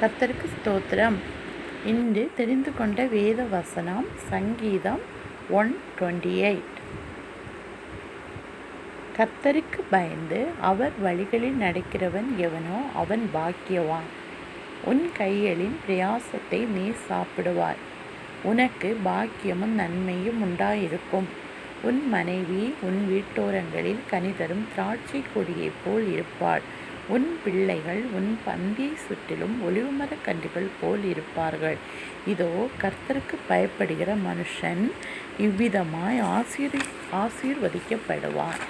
கத்தருக்கு ஸ்தோத்திரம். இன்று தெரிந்து கொண்ட வேத வசனம் சங்கீதம் ஒன் டுவெண்ட்டி எயிட். கத்தருக்கு பயந்து அவர் வழிகளில் நடக்கிறவன் எவனோ அவன் பாக்கியவான். உன் கைகளின் பிரயாசத்தை நீ சாப்பிடுவாய். உனக்கு பாக்கியமும் நன்மையும் உண்டாயிருக்கும். உன் மனைவி உன் வீட்டோரங்களில் கனிதரும் திராட்சை கொடியைப் போல் இருப்பாள். உன் பிள்ளைகள் உன் பந்தியை சுற்றிலும் ஒளிவுமரக் கன்றுகள் போல் இருப்பார்கள். இதோ கர்த்தருக்கு பயப்படுகிற மனுஷன் இவ்விதமாய் ஆசீர் ஆசீர்வதிக்கப்படுவான்.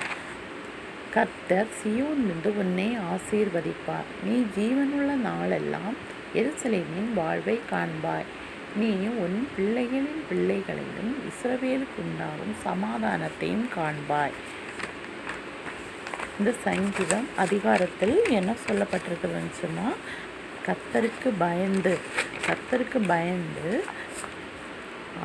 கர்த்தர் சியோனிலிருந்து உன்னை ஆசீர்வதிப்பார். நீ ஜீவனுள்ள நாளெல்லாம் எருசலேமின் வாழ்வை காண்பாய். நீ உன் பிள்ளைகளின் பிள்ளைகளையும் இஸ்ரவேலுக்கு உண்டாகும் சமாதானத்தையும் காண்பாய். இந்த சங்கீதம் அதிகாரத்தில் என்ன சொல்லப்பட்டிருக்குதுன்னு சொன்னால் கத்தருக்கு பயந்து கத்தருக்கு பயந்து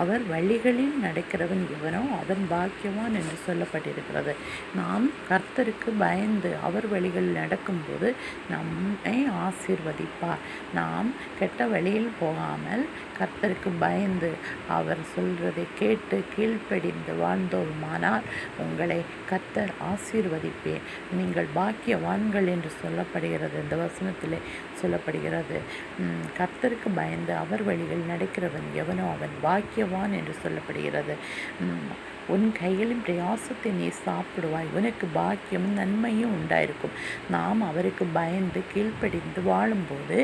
அவர் வழிகளில் நடக்கிறவன் எவனோ அவன் பாக்கியவான் என்று சொல்லப்பட்டிருக்கிறது. நாம் கர்த்தருக்கு பயந்து அவர் வழிகளில் நடக்கும்போது நம்மை ஆசீர்வதிப்பார். நாம் கெட்ட வழியில் போகாமல் கர்த்தருக்கு பயந்து அவர் சொல்வதை கேட்டு கீழ்ப்படிந்து வாழ்ந்தோமானால் உங்களை கர்த்தர் ஆசீர்வதிப்பேன். நீங்கள் பாக்கியவான்கள் என்று சொல்லப்படுகிறது. இந்த வசனத்தில் சொல்லப்படுகிறது. கர்த்தருக்கு பயந்து அவர் வழிகள் நடக்கிறவன் எவனோ அவன் பாக்கியவான் என்று சொல்லப்படுகிறது. உன் கைகளின் பிரயாசத்தை நீ சாப்பிடுவாய். உனக்கு பாக்கியமும் நன்மையும் உண்டாயிருக்கும். நாம் அவருக்கு பயந்து கீழ்ப்படிந்து வாழும்போது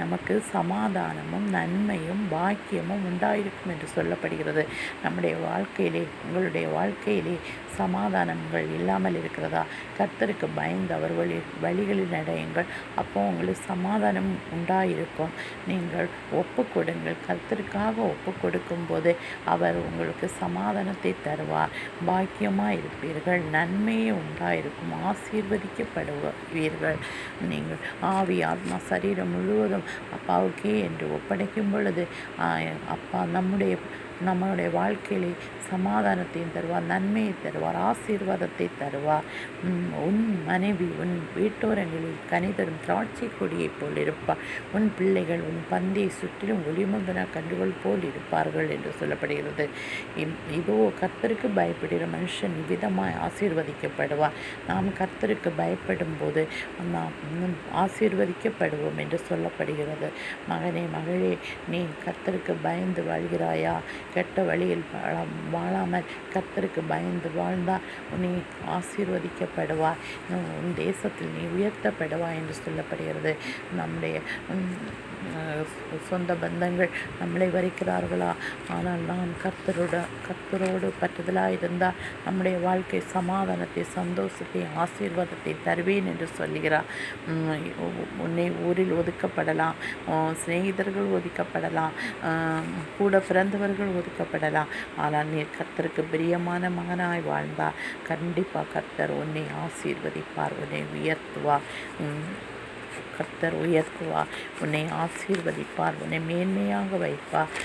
நமக்கு சமாதானமும் நன்மையும் பாக்கியமும் உண்டாயிருக்கும் என்று சொல்லப்படுகிறது. நம்முடைய வாழ்க்கையிலே உங்களுடைய வாழ்க்கையிலே சமாதானங்கள் இல்லாமல் இருக்கிறதா? கர்த்தருக்கு பயந்து அவர் வழி வழிகளில் நடையுங்கள். அப்போ உங்களுக்கு சமாதானம் உண்டாயிருக்கும். நீங்கள் ஒப்பு கொடுங்கள் கர்த்தருக்காக ஒப்பு கொடுக்கும்போது அவர் உங்களுக்கு சமாதானத்தை தருவார். பாக்கியமாக இருப்பீர்கள். நன்மையே உண்டாயிருக்கும். ஆசீர்வதிக்கப்படுவீர்கள். நீங்கள் ஆவி ஆத்மா சரீரம் முழுவதும் அப்பாவுக்கே என்று ஒப்படைக்கும் பொழுது அப்பா நம்முடைய நம்மளுடைய வாழ்க்கையிலே சமாதானத்தையும் தருவார் நன்மையை தருவார் ஆசீர்வாதத்தை தருவார். உன் மனைவி உன் வீட்டோரங்களில் கனிதரும் திராட்சை கொடியைப் போல் இருப்பார் உன் பிள்ளைகள் உன் பந்தியை சுற்றிலும் ஒளிமுந்தன கண்டுகள் போல் இருப்பார்கள் என்று சொல்லப்படுகிறது. இதோ கர்த்தருக்கு பயப்படுகிற மனுஷன் விதமாய் ஆசீர்வதிக்கப்படுவார். நாம் கர்த்தருக்கு பயப்படும் போது நாம் ஆசீர்வதிக்கப்படுவோம் என்று சொல்லப்படுகிறது. மகனே மகளே நீ கர்த்தருக்கு பயந்து வாழ்கிறாயா? கெட்ட வழியில் வாழ வாழாமல் கத்தருக்கு பயந்து வாழ்ந்தால் நீ ஆசீர்வதிக்கப்படுவாய். உன் தேசத்தில் நீ உயர்த்தப்படுவாய் என்று சொல்லப்படுகிறது. நம்முடைய சொந்த பந்தங்கள் நம்மளை வரிக்கிறார்களா? ஆனால் நாம் கர்த்தரோட கர்த்தரோடு பற்றுதலாக இருந்தால் நம்முடைய வாழ்க்கை சமாதானத்தை சந்தோஷத்தை ஆசீர்வாதத்தை தருவேன் என்று சொல்லுகிறார். உன்னை ஊரில் ஒதுக்கப்படலாம் சிநேகிதர்கள் ஒதுக்கப்படலாம் கூட பிறந்தவர்கள் ஒதுக்கப்படலாம். ஆனால் நீ கர்த்தருக்கு பிரியமான மகனாய் வாழ்ந்தால் கண்டிப்பாக கர்த்தர் உன்னை ஆசீர்வதிப்பார் உன்னை உயர்த்துவார். கர்த்தர் உயர்த்துவார். உன்னை ஆசீர்வதிப்பார். உன்னை மேன்மையாக வைப்பார்.